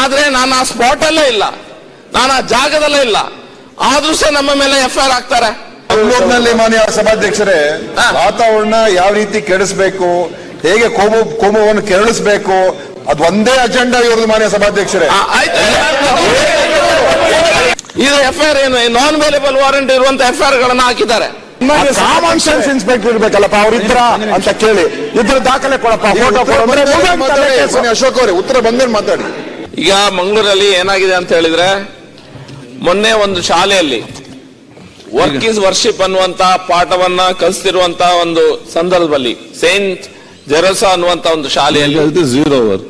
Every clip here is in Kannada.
ಆದ್ರೆ ನಾನು ಆ ಸ್ಪಾಟ್ ಅಲ್ಲೇ ಇಲ್ಲ. ನಾನು ಆ ಜಾಗದಲ್ಲೇ ಇಲ್ಲ. ಆದ್ರೂ ಸಹ ನಮ್ಮ ಮೇಲೆ ಎಫ್ ಐ ಆರ್ ಹಾಕ್ತಾರೆ. ಬೆಂಗಳೂರಿನಲ್ಲಿ ಮಾನ್ಯ ಸಭಾಧ್ಯಕ್ಷರೇ. ವಾತಾವರಣ ಯಾವ ರೀತಿ ಕೆಡಿಸಬೇಕು ಹೇಗೆ ಕೋಮು ಕೋಮುವನ್ನು ಕೆರಳಿಸಬೇಕು ಅದು ಒಂದೇ ಅಜೆಂಡಾ ಇರೋದು ಮಾನ್ಯ ಸಭಾಧ್ಯಕ್ಷರೇ. ಇದು ಎಫ್ ಐ ಆರ್ ಏನು? ನಾನ್ ವೇಲೇಬಲ್ ವಾರಂಟ್ ಇರುವಂತ ಎಫ್ ಐ ಆರ್ ಗಳನ್ನ ಹಾಕಿದ್ದಾರೆ ಕಾಮನ್ ಸೆನ್ಸ್ ಇನ್ಸ್ಪೆಕ್ಟರ್ ಇರ್ಬೇಕಲ್ಲಪ್ಪ ಅವ್ರಿದ್ರ ಅಂತ ಕೇಳಿ. ಇದ್ರ ದಾಖಲೆ ಕೊಡಪ್ಪ ಫೋಟೋ ಕೊಡ ಅಶೋಕ್ ಅವರೇ ಉತ್ತರ ಬಂದ್ಮೇಲೆ ಮಾತಾಡಿ. ಈಗ ಮಂಗಳೂರಲ್ಲಿ ಏನಾಗಿದೆ ಅಂತ ಹೇಳಿದ್ರೆ ಮೊನ್ನೆ ಒಂದು ಶಾಲೆಯಲ್ಲಿ ವರ್ಕ್ ಇಸ್ ವರ್ಷಿಪ್ ಅನ್ನುವಂತ ಪಾಠವನ್ನ ಕಲಿಸ್ತಿರುವಂತ ಒಂದು ಸಂದರ್ಭದಲ್ಲಿ ಸೇಂಟ್ ಜೆರೋಸಾ ಅನ್ನುವಂತ ಒಂದು ಶಾಲೆಯಲ್ಲಿ. ಝೀರೋ ಅವರ್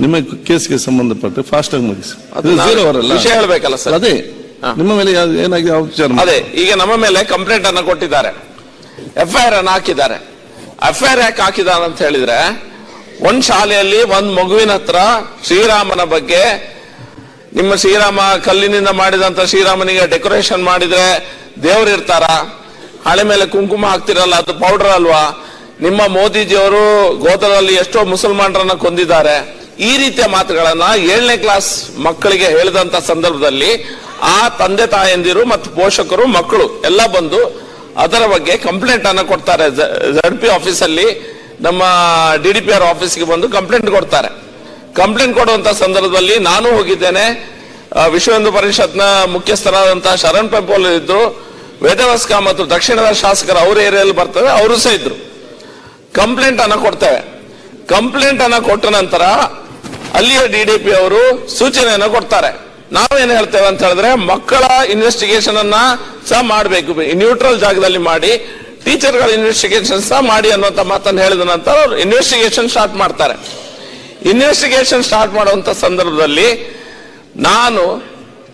ನಿಮ್ಮ ಕೇಸ್ಗೆ ಸಂಬಂಧಪಟ್ಟ ಫಾಸ್ಟ್ ಆಗಿ ಮುಗಿಸಿ. ಝೀರೋ ಅವರ್ ಅಲ್ಲ? ವಿಷಯ ಹೇಳ್ಬೇಕಲ್ಲ ಸರ್. ಅದೇ. ನಿಮ್ಮ ಮೇಲೆ ಏನಾಗಿ ಏನಾಗಿದೆ? ಅದೇ ಈಗ ನಮ್ಮ ಮೇಲೆ ಕಂಪ್ಲೇಂಟ್ ಅನ್ನ ಕೊಟ್ಟಿದ್ದಾರೆ. ಎಫ್ ಐ ಆರ್ ಅನ್ನ ಹಾಕಿದ್ದಾರೆ. ಎಫ್ ಐ ಆರ್ ಯಾಕೆ ಹಾಕಿದ್ದಾರೆ ಅಂತ ಹೇಳಿದ್ರೆ ಒಂದ್ ಶಾಲೆಯಲ್ಲಿ ಒಂದ್ ಮಗುವಿನ ಹತ್ರ ಶ್ರೀರಾಮನ ಬಗ್ಗೆ, ನಿಮ್ಮ ಶ್ರೀರಾಮ ಕಲ್ಲಿನಿಂದ ಮಾಡಿದಂತ ಶ್ರೀರಾಮನಿಗೆ ಡೆಕೋರೇಷನ್ ಮಾಡಿದ್ರೆ ದೇವ್ರು ಇರ್ತಾರ? ಹಳೆ ಮೇಲೆ ಕುಂಕುಮ ಹಾಕ್ತಿರಲ್ಲ, ಅದು ಪೌಡರ್ ಅಲ್ವಾ? ನಿಮ್ಮ ಮೋದಿಜಿಯವರು ಗೋತ್ರದಲ್ಲಿ ಎಷ್ಟೋ ಮುಸಲ್ಮಾನರನ್ನ ಕೊಂದಿದ್ದಾರೆ. ಈ ರೀತಿಯ ಮಾತುಗಳನ್ನ ಏಳನೇ ಕ್ಲಾಸ್ ಮಕ್ಕಳಿಗೆ ಹೇಳಿದಂತ ಸಂದರ್ಭದಲ್ಲಿ ಆ ತಂದೆ ತಾಯಂದಿರು ಮತ್ತು ಪೋಷಕರು, ಮಕ್ಕಳು ಎಲ್ಲ ಬಂದು ಅದರ ಬಗ್ಗೆ ಕಂಪ್ಲೇಂಟ್ ಅನ್ನ ಕೊಡ್ತಾರೆ. ಜಡ್ ಪಿ ಆಫೀಸಲ್ಲಿ ನಮ್ಮ ಡಿ ಡಿ ಪಿ ಆರ್ ಆಫೀಸ್ಗೆ ಬಂದು ಕಂಪ್ಲೇಂಟ್ ಕೊಡ್ತಾರೆ. ಕಂಪ್ಲೇಂಟ್ ಕೊಡುವಂತ ಸಂದರ್ಭದಲ್ಲಿ ನಾನು ಹೋಗಿದ್ದೇನೆ. ವಿಶ್ವ ಹಿಂದೂ ಪರಿಷತ್ನ ಮುಖ್ಯಸ್ಥರಾದಂತಹ ಶರಣ್ ಪೆಂಪೋಲ್ ಇದ್ರು ವೇದವಸ್ಕ ಮತ್ತು ದಕ್ಷಿಣದ ಶಾಸಕರು ಅವ್ರ ಏರಿಯಲ್ಲಿ ಬರ್ತವೆ, ಅವರು ಸಹ ಇದ್ರು. ಕಂಪ್ಲೇಂಟ್ ಅನ್ನ ಕೊಡ್ತೇವೆ. ಕಂಪ್ಲೇಂಟ್ ಅನ್ನ ಕೊಟ್ಟ ನಂತರ ಅಲ್ಲಿಯ ಡಿ ಡಿ ಪಿ ಅವರು ಸೂಚನೆಯನ್ನು ಕೊಡ್ತಾರೆ. ನಾವೇನು ಹೇಳ್ತೇವೆ ಅಂತ ಹೇಳಿದ್ರೆ ಮಕ್ಕಳ ಇನ್ವೆಸ್ಟಿಗೇಷನ್ ಅನ್ನ ಸಹ ಮಾಡಬೇಕು. ನ್ಯೂಟ್ರಲ್ ಜಾಗದಲ್ಲಿ ಮಾಡಿ ಟೀಚರ್ಗಳ ಇನ್ವೆಸ್ಟಿಗೇಷನ್ ಸಹ ಮಾಡಿ ಅನ್ನುವಂತ ಮಾತನ್ನು ಹೇಳಿದ ನಂತರ ಅವರು ಇನ್ವೆಸ್ಟಿಗೇಷನ್ ಸ್ಟಾರ್ಟ್ ಮಾಡ್ತಾರೆ. ಇನ್ವೆಸ್ಟಿಗೇಷನ್ ಸ್ಟಾರ್ಟ್ ಮಾಡುವಂಥ ಸಂದರ್ಭದಲ್ಲಿ ನಾನು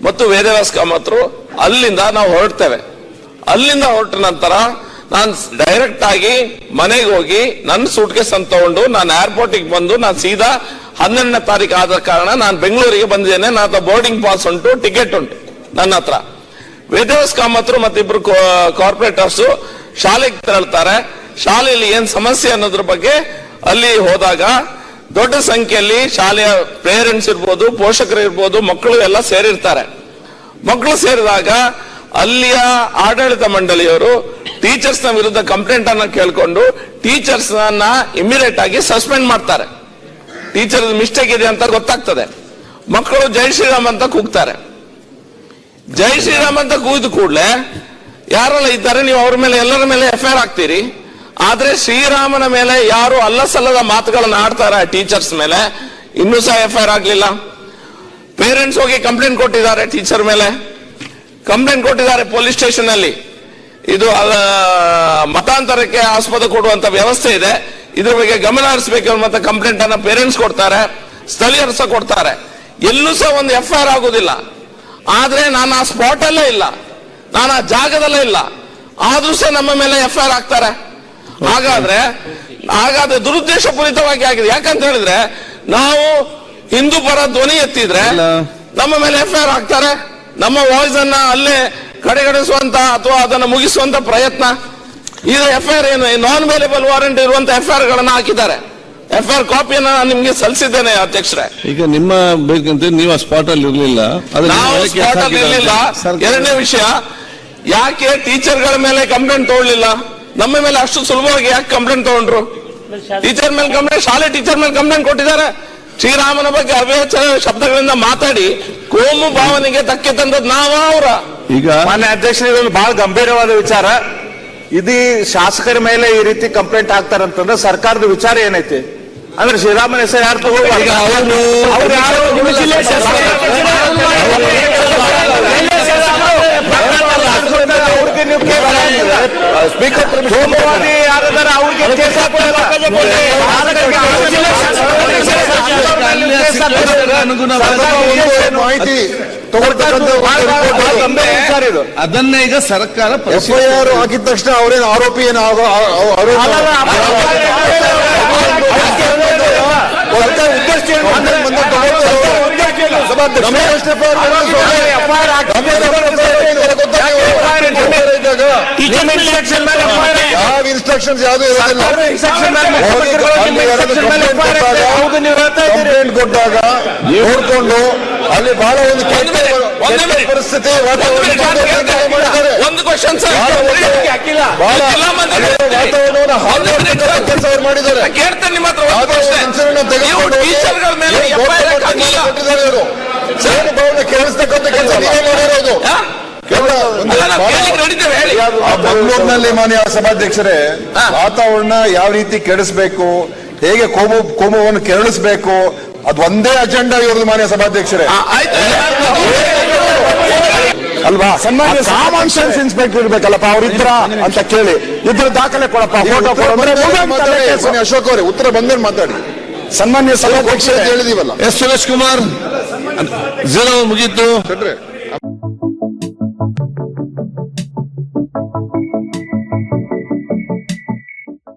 ಮತ್ತು ವೇದವ್ಯಾಸ ಕಾಮತ್ರು ಅಲ್ಲಿಂದ ನಾವು ಹೊರಡ್ತೇವೆ. ಅಲ್ಲಿಂದ ಹೊರಟ ನಂತರ ನಾನು ಡೈರೆಕ್ಟ್ ಆಗಿ ಮನೆಗೆ ಹೋಗಿ ನನ್ನ ಸೂಟ್ ಕೇಸ್ ಅಂತ ತಗೊಂಡು ನಾನು ಏರ್ಪೋರ್ಟಿಗೆ ಬಂದು ನಾನು ಸೀದಾ ಹನ್ನೆರಡನೇ ತಾರೀಕು ಆದ ಕಾರಣ ನಾನು ಬೆಂಗಳೂರಿಗೆ ಬಂದಿದ್ದೇನೆ. ನನ್ನ ಬೋರ್ಡಿಂಗ್ ಪಾಸ್ ಉಂಟು ಟಿಕೆಟ್ ಉಂಟು ನನ್ನ ಹತ್ರ. ವೇದವ್ಯಾಸ ಕಾಮತ್ರು ಮತ್ತಿಬ್ರು ಕಾರ್ಪೊರೇಟರ್ಸ್ ಶಾಲೆಗೆ ತೆರಳ್ತಾರೆ. ಶಾಲೆಯಲ್ಲಿ ಏನ್ ಸಮಸ್ಯೆ ಅನ್ನೋದ್ರ ಬಗ್ಗೆ ಅಲ್ಲಿ ಹೋದಾಗ ದೊಡ್ಡ ಸಂಖ್ಯೆಯಲ್ಲಿ ಶಾಲೆಯ ಪೇರೆಂಟ್ಸ್ ಇರ್ಬೋದು, ಪೋಷಕರು ಇರ್ಬೋದು, ಮಕ್ಕಳು ಎಲ್ಲ ಸೇರಿರ್ತಾರೆ. ಮಕ್ಕಳು ಸೇರಿದಾಗ ಅಲ್ಲಿಯ ಆಡಳಿತ ಮಂಡಳಿಯವರು ಟೀಚರ್ಸ್ನ ವಿರುದ್ಧ ಕಂಪ್ಲೇಂಟ್ ಅನ್ನ ಕೇಳ್ಕೊಂಡು ಟೀಚರ್ಸ್ನ ಇಮಿಡಿಯೇಟ್ ಆಗಿ ಸಸ್ಪೆಂಡ್ ಮಾಡ್ತಾರೆ. ಟೀಚರ್ ಮಿಸ್ಟೇಕ್ ಇದೆ ಅಂತ ಗೊತ್ತಾಗ್ತದೆ. ಮಕ್ಕಳು ಜೈ ಶ್ರೀರಾಮ್ ಅಂತ ಕೂಗ್ತಾರೆ. ಜೈ ಶ್ರೀರಾಮ್ ಅಂತ ಕೂಗಿದ ಕೂಡಲೇ ಯಾರೆಲ್ಲ ಇದ್ದಾರೆ, ನೀವು ಅವ್ರ ಮೇಲೆ, ಎಲ್ಲರ ಮೇಲೆ ಎಫ್ ಐ ಆರ್ ಹಾಕ್ತೀರಿ? ಆದ್ರೆ ಶ್ರೀರಾಮನ ಮೇಲೆ ಯಾರು ಅಲ್ಲ ಸಲ್ಲದ ಮಾತುಗಳನ್ನ ಆಡ್ತಾರೆ ಟೀಚರ್ಸ್ ಮೇಲೆ? ಇನ್ನೂ ಸಹ ಎಫ್ ಐ ಆರ್ ಆಗ್ಲಿಲ್ಲ. ಪೇರೆಂಟ್ಸ್ ಹೋಗಿ ಕಂಪ್ಲೇಂಟ್ ಕೊಟ್ಟಿದ್ದಾರೆ ಟೀಚರ್ ಮೇಲೆ. ಕಂಪ್ಲೇಂಟ್ ಕೊಟ್ಟಿದ್ದಾರೆ ಪೊಲೀಸ್ ಸ್ಟೇಷನ್ ಅಲ್ಲಿ. ಇದು ಮತಾಂತರಕ್ಕೆ ಆಸ್ಪದ ಕೊಡುವಂತ ವ್ಯವಸ್ಥೆ ಇದೆ. ಇದ್ರ ಬಗ್ಗೆ ಗಮನ ಹರಿಸಬೇಕು ಅನ್ನುವಂತ ಕಂಪ್ಲೇಂಟ್ ಅನ್ನ ಪೇರೆಂಟ್ಸ್ ಕೊಡ್ತಾರೆ. ಸ್ಥಳೀಯರು ಸಹ ಕೊಡ್ತಾರೆ. ಎಲ್ಲೂ ಸಹ ಒಂದು ಎಫ್ ಐ ಆರ್ ಆಗುದಿಲ್ಲ. ಆದ್ರೆ ನಾನು ಆ ಸ್ಪಾಟ್ ಅಲ್ಲೇ ಇಲ್ಲ. ನಾನು ಆ ಜಾಗದಲ್ಲೇ ಇಲ್ಲ. ಆದ್ರೂ ಸಹ ನಮ್ಮ ಮೇಲೆ ಎಫ್ ಐ ಆರ್ ಹಾಕ್ತಾರೆ. ಹಾಗಾದ್ರೆ ಹಾಗಾದ್ರೆ ದುರುದ್ದೇಶಪೂರಿತವಾಗಿ ಆಗಿದೆ. ಯಾಕಂತ ಹೇಳಿದ್ರೆ ನಾವು ಹಿಂದೂ ಪರ ಧ್ವನಿ ಎತ್ತಿದ್ರೆ ನಮ್ಮ ಮೇಲೆ ಎಫ್ ಐ ಆರ್ ಹಾಕ್ತಾರೆ. ನಮ್ಮ ವಾಯ್ಸ್ ಅನ್ನ ಅಲ್ಲೇ ಕಡೆಗಣಿಸುವಂತ ಅಥವಾ ಅದನ್ನು ಮುಗಿಸುವಂತ ಪ್ರಯತ್ನ. ಇದು ಎಫ್ ಐ ಆರ್ ಏನು ನಾನ್ ವೇಲೇಬಲ್ ವಾರಂಟ್ ಇರುವಂತ ಎಫ್ ಐ ಆರ್ ಗಳನ್ನ ಹಾಕಿದ್ದಾರೆ. ಎಫ್ ಐ ಆರ್ ಕಾಪಿಯನ್ನ ನಾನು ನಿಮ್ಗೆ ಸಲ್ಲಿಸಿದ್ದೇನೆ ಅಧ್ಯಕ್ಷರೇ. ಈಗ ನಿಮ್ಮ ಬೇಕಂತ ನೀವು ಆ ಸ್ಪಾಟ್ ಅಲ್ಲಿ ಇರಲಿಲ್ಲ. ನಾವು ಸ್ಪಾಟ್ ಅಲ್ಲಿ ಹಾಕಿದ್ದಾರೆ. ಎರಡನೇ ವಿಷಯ ಯಾಕೆ ಟೀಚರ್ಗಳ ಮೇಲೆ ಕಂಪ್ಲೇಂಟ್ ತಗೊಳ್ಳಿಲ್ಲ? ನಮ್ಮ ಮೇಲೆ ಅಷ್ಟು ಸುಲಭವಾಗಿ ಯಾಕೆ ಕಂಪ್ಲೇಂಟ್ ತಗೊಂಡ್ರು? ಟೀಚರ್ ಮೇಲೆ ಕಂಪ್ಲೇಂಟ್ ಶಾಲೆ ಟೀಚರ್ ಮೇಲೆ ಕಂಪ್ಲೇಂಟ್ ಕೊಟ್ಟಿದ್ದಾರೆ. ಶ್ರೀರಾಮನ ಬಗ್ಗೆ ಅವ್ಯಾಚಾರ ಶಬ್ದಗಳಿಂದ ಮಾತಾಡಿ ಕೋಮು ಭಾವನೆಗೆ ಧಕ್ಕೆ ತಂದದ್ ನಾವ ಅವರ. ಈಗ ಮಾನ್ಯ ಅಧ್ಯಕ್ಷರು ಇದೊಂದು ಬಹಳ ಗಂಭೀರವಾದ ವಿಚಾರ. ಇದು ಶಾಸಕರ ಮೇಲೆ ಈ ರೀತಿ ಕಂಪ್ಲೇಂಟ್ ಆಗ್ತಾರಂತಂದ್ರೆ ಸರ್ಕಾರದ ವಿಚಾರ ಏನೈತಿ? ಅಂದ್ರೆ ಶ್ರೀರಾಮನ ಹೆಸರು ಯಾರು ತಗೋಬಾರ್ದು? ಮಾಹಿತಿ ಅದನ್ನ ಈಗ ಸರ್ಕಾರ ಎಫ್ಐಆರ್ ಹಾಕಿದ ತಕ್ಷಣ ಅವರೇನು ಆರೋಪಿ ಏನಾದ್ರು ಉದ್ದೇಶ ಏನು? ಯಾವುದೇ ಕಂಪ್ಲೇಂಟ್ ಕೊಟ್ಟಾಗ ನೋಡ್ಕೊಂಡು ಅಲ್ಲಿ ಬಹಳ ಒಂದು. ಪರಿಸ್ಥಿತಿ ಒಂದು. Question sir. ವಾತಾವರಣವನ್ನು ಕೆಲಸ ಅವ್ರು ಮಾಡಿದ್ದಾರೆ. ಕೇಳ್ತೇನೆ ನಿಮ್ಮ ಹತ್ರ ತೆಗೆದುಕೊಂಡು ಕೇಳಿಸ್ತಕ್ಕಂಥ ಕೆಲಸ ನೀವೇ ಮಾಡಿರೋದು? ಕೇವಲ ಒಂದು ಬೆಂಗಳೂರಿನಲ್ಲಿ ಮಾನ್ಯ ಸಭಾಧ್ಯಕ್ಷರೇ ವಾತಾವರಣ ಯಾವ ರೀತಿ ಕೆಡಿಸಬೇಕು ಹೇಗೆ ಕೋಮು ಕೋಮುವನ್ನು ಕೆರಳಿಸಬೇಕು ಅದು ಒಂದೇ ಅಜೆಂಡಾ ಇವ್ರದ್ದು ಮಾನ್ಯ ಸಭಾಧ್ಯಕ್ಷರೇ. ಅಲ್ವಾ? ಸನ್ಮಾನ್ಯ ಕಾಮನ್ ಸೆನ್ಸ್ ಇನ್ಸ್ಪೆಕ್ಟರ್ ಇರ್ಬೇಕಲ್ಲಪ್ಪ ಅವ್ರಿದ್ರ ಅಂತ ಕೇಳಿ. ಇದ್ರ ದಾಖಲೆ ಕೊಡಪ್ಪ ಫೋಟೋ ಕೊಡು ಅಶೋಕ್ ಅವರೇ ಉತ್ತರ ಬಂದ್ರೆ ಮಾತಾಡಿ. ಸನ್ಮಾನ್ಯ ಸಭಾಧ್ಯಕ್ಷ ಹೇಳಿದೀವಲ್ಲ. ಎಸ್ ಸುರೇಶ್ ಕುಮಾರ್. ಜೀರೋ ಮುಗೀತು. ಕಟ್ರೆ.